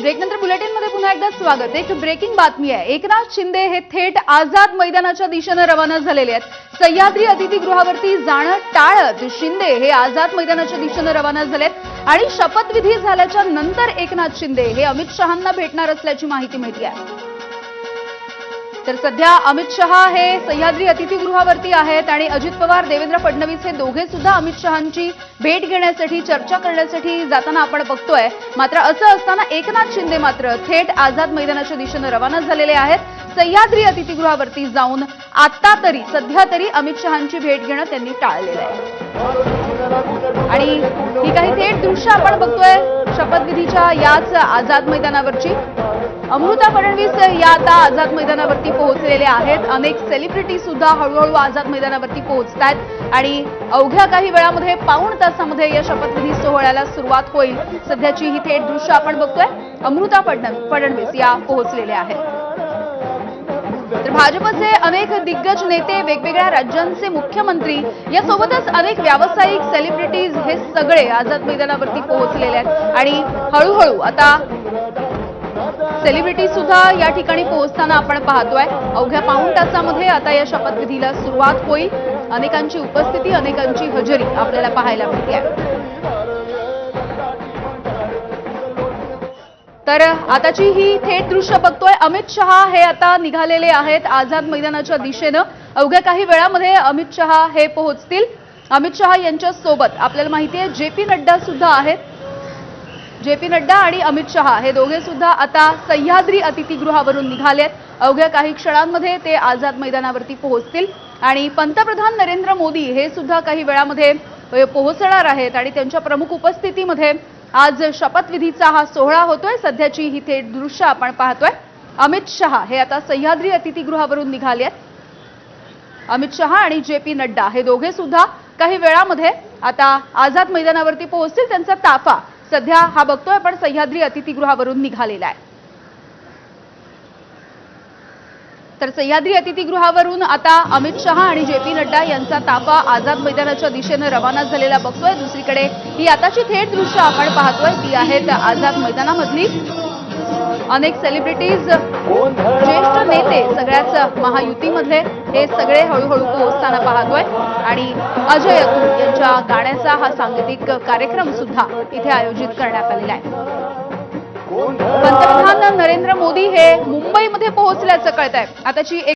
ब्रेकनंतर बुलेटिनमध्ये पुन्हा एकदा स्वागत. एक ब्रेकिंग बातमी आहे. एकनाथ शिंदे हे थेट आझाद मैदानाच्या दिशेनं रवाना झालेले आहेत. सह्याद्री अतिथीगृहावरती जाणं टाळत शिंदे हे आझाद मैदानाच्या दिशेनं रवाना झालेत. आणि शपथविधी झाल्याच्यानंतर एकनाथ शिंदे हे अमित शहांना भेटणार असल्याची माहिती मिळते आहे. तर सध्या अमित शहा हे सह्याद्री अतिथीगृहावरती आहेत आणि अजित पवार देवेंद्र फडणवीस हे दोघे सुद्धा अमित शहांची भेट घेण्यासाठी चर्चा करण्यासाठी जाताना आपण बघतोय. मात्र असं असताना एकनाथ शिंदे मात्र थेट आझाद मैदानाच्या दिशेनं रवाना झालेले आहेत. सह्याद्री अतिथीगृहावरती जाऊन आता तरी सध्या तरी अमित शहांची भेट घेणं त्यांनी टाळलेलं आहे. आणि ही काही थेट दृश्य आपण बघतोय. शपथविधीच्या याच आझाद मैदानावरची. अमृता फडणवीस या आता आझाद मैदानावरती पोहोचलेल्या आहेत. अनेक सेलिब्रिटी सुद्धा हळूहळू आझाद मैदानावरती पोहोचत आहेत आणि अवघ्या काही वेळामध्ये पाऊण तासामध्ये या शपथविधी सोहळ्याला सुरुवात होईल. सध्याची ही थेट दृश्य आपण बघतोय. अमृता फडणवीस या पोहोचलेल्या आहेत. तर भाजपचे अनेक दिग्गज नेते वेगवेगळ्या राज्यांचे मुख्यमंत्री यासोबतच अनेक व्यावसायिक सेलिब्रिटीज हे सगळे आझाद मैदानावरती पोहोचलेले आहेत. आणि हळूहळू आता सेलिब्रिटी सुद्धा या ठिकाणी पोहोचताना आपण पाहतोय. अवघ्या पाऊण तासामध्ये आता या शपथविधीला सुरुवात होईल. अनेकांची उपस्थिती अनेकांची हजेरी आपल्याला पाहायला मिळते. तर आताची ही थेट दृश्य बघतोय. अमित शहा हे आता निघालेले आहेत आझाद मैदानाच्या दिशेनं. अवघ्या काही वेळामध्ये अमित शहा हे पोहोचतील. अमित शहा यांच्या सोबत आपल्याला माहिती आहे जे पी नड्डा सुद्धा आहेत. जे पी नड्डा आणि अमित शहा हे दोघे सुद्धा आता सह्याद्री अतिथीगृहावरून निघालेत. अवघ्या काही क्षणांमध्ये ते आझाद मैदानावरती पोहोचतील. आणि पंतप्रधान नरेंद्र मोदी हे सुद्धा काही वेळामध्ये पोहोचणार आहेत आणि त्यांच्या प्रमुख उपस्थितीमध्ये आज शपथविधीचा हा सोहळा होतोय. सध्याची ही थेट दृश्य आपण पाहतोय. अमित शहा हे आता सह्याद्री अतिथीगृहावरून निघाले आहेत. अमित शहा आणि जे पी नड्डा हे दोघे सुद्धा काही वेळामध्ये आता आझाद मैदानावरती पोहोचतील. त्यांचा ताफा सध्या हा बघतोय. आपण सह्याद्री अतिथीगृहावरून निघालेला आहे. तर सह्याद्री अतिथीगृहावरून आता अमित शहा आणि जे पी नड्डा यांचा ताफा आझाद मैदानाच्या दिशेनं रवाना झालेला बघतोय. दुसरीकडे ही आताची थेट दृश्य आपण पाहतोय. ती आहेत आझाद मैदानामधली अनेक सेलिब्रिटीज ज्येष्ठ नेते सगळ्याच महायुतीमधले. हे सगळे हळूहळू पोहोचताना पाहतोय. आणि अजय अतुल यांच्या गाण्याचा हा सांगीतिक कार्यक्रम सुद्धा इथे आयोजित करण्यात आलेला आहे. पंतप्रधान नरेंद्र मोदी हे मुंबईमध्ये पोहोचल्याचं कळत आहे आताची एक